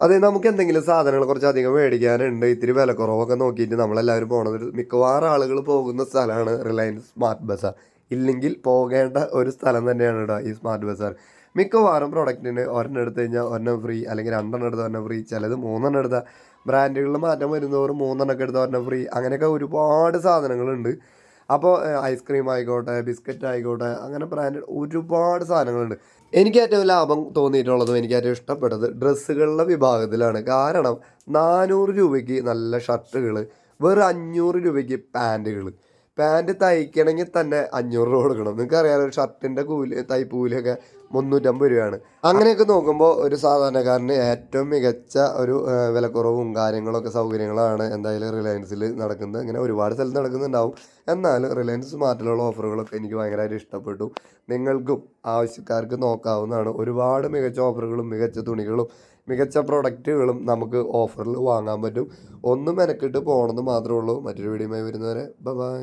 അതെ നമുക്ക് എന്തെങ്കിലും സാധനങ്ങൾ കുറച്ച് അധികം മേടിക്കാനുണ്ട്. ഇത്തിരി വിലക്കുറവൊക്കെ നോക്കിയിട്ട് നമ്മളെല്ലാവരും പോണത് മിക്കവാറും ആളുകൾ പോകുന്ന സ്ഥലമാണ് റിലയൻസ് സ്മാർട്ട് ബസാർ. ഇല്ലെങ്കിൽ പോകേണ്ട ഒരു സ്ഥലം തന്നെയാണ് കേട്ടോ ഈ സ്മാർട്ട് ബസാർ. മിക്കവാറും പ്രൊഡക്റ്റിന് ഒരെണ്ണം എടുത്തു കഴിഞ്ഞാൽ ഒരെണ്ണം ഫ്രീ അല്ലെങ്കിൽ രണ്ടെണ്ണം എടുത്താൽ ഒരെണ്ണം ഫ്രീ ചിലത് മൂന്നെണ്ണം എടുത്താൽ ബ്രാൻഡുകളിൽ മാറ്റം വരുന്നവർ മൂന്നെണ്ണമൊക്കെ എടുത്താൽ ഒരെണ്ണം ഫ്രീ അങ്ങനെയൊക്കെ ഒരുപാട് സാധനങ്ങളുണ്ട്. അപ്പോൾ ഐസ്ക്രീം ആയിക്കോട്ടെ ബിസ്ക്കറ്റ് ആയിക്കോട്ടെ അങ്ങനെ ബ്രാൻഡ് ഒരുപാട് സാധനങ്ങളുണ്ട്. എനിക്ക് ഏറ്റവും ലാഭം തോന്നിയിട്ടുള്ളതും എനിക്ക് ഏറ്റവും ഇഷ്ടപ്പെട്ടത് ഡ്രസ്സുകളുടെ വിഭാഗത്തിലാണ്. കാരണം നാനൂറ് രൂപയ്ക്ക് നല്ല ഷർട്ടുകൾ വെറും അഞ്ഞൂറ് രൂപയ്ക്ക് പാന്റുകൾ പാന്റ് തയ്ക്കണമെങ്കിൽ തന്നെ അഞ്ഞൂറ് രൂപ കൊടുക്കണം. നിങ്ങൾക്ക് അറിയാലോ ഒരു ഷർട്ടിന്റെ കൂലി തയ്പ്പൂലിയൊക്കെ മുന്നൂറ്റമ്പത് രൂപയാണ്. അങ്ങനെയൊക്കെ നോക്കുമ്പോൾ ഒരു സാധാരണക്കാരന് ഏറ്റവും മികച്ച ഒരു വിലക്കുറവും കാര്യങ്ങളൊക്കെ സൗകര്യങ്ങളാണ് എന്തായാലും റിലയൻസിൽ നടക്കുന്നത്. ഇങ്ങനെ ഒരുപാട് സ്ഥലത്ത് നടക്കുന്നുണ്ടാവും. എന്നാൽ റിലയൻസ് സ്മാർട്ടിലുള്ള ഓഫറുകളൊക്കെ എനിക്ക് ഭയങ്കരമായിട്ട് ഇഷ്ടപ്പെട്ടു. നിങ്ങൾക്കും ആവശ്യക്കാർക്ക് നോക്കാവുന്നതാണ്. ഒരുപാട് മികച്ച ഓഫറുകളും മികച്ച തുണികളും മികച്ച പ്രൊഡക്റ്റുകളും നമുക്ക് ഓഫറിൽ വാങ്ങാൻ പറ്റും. ഒന്നും മെനക്കിട്ട് പോകണമെന്ന് മാത്രമേ ഉള്ളൂ. മറ്റൊരു വീഡിയോയുമായി വരുന്നവരെ ബൈ.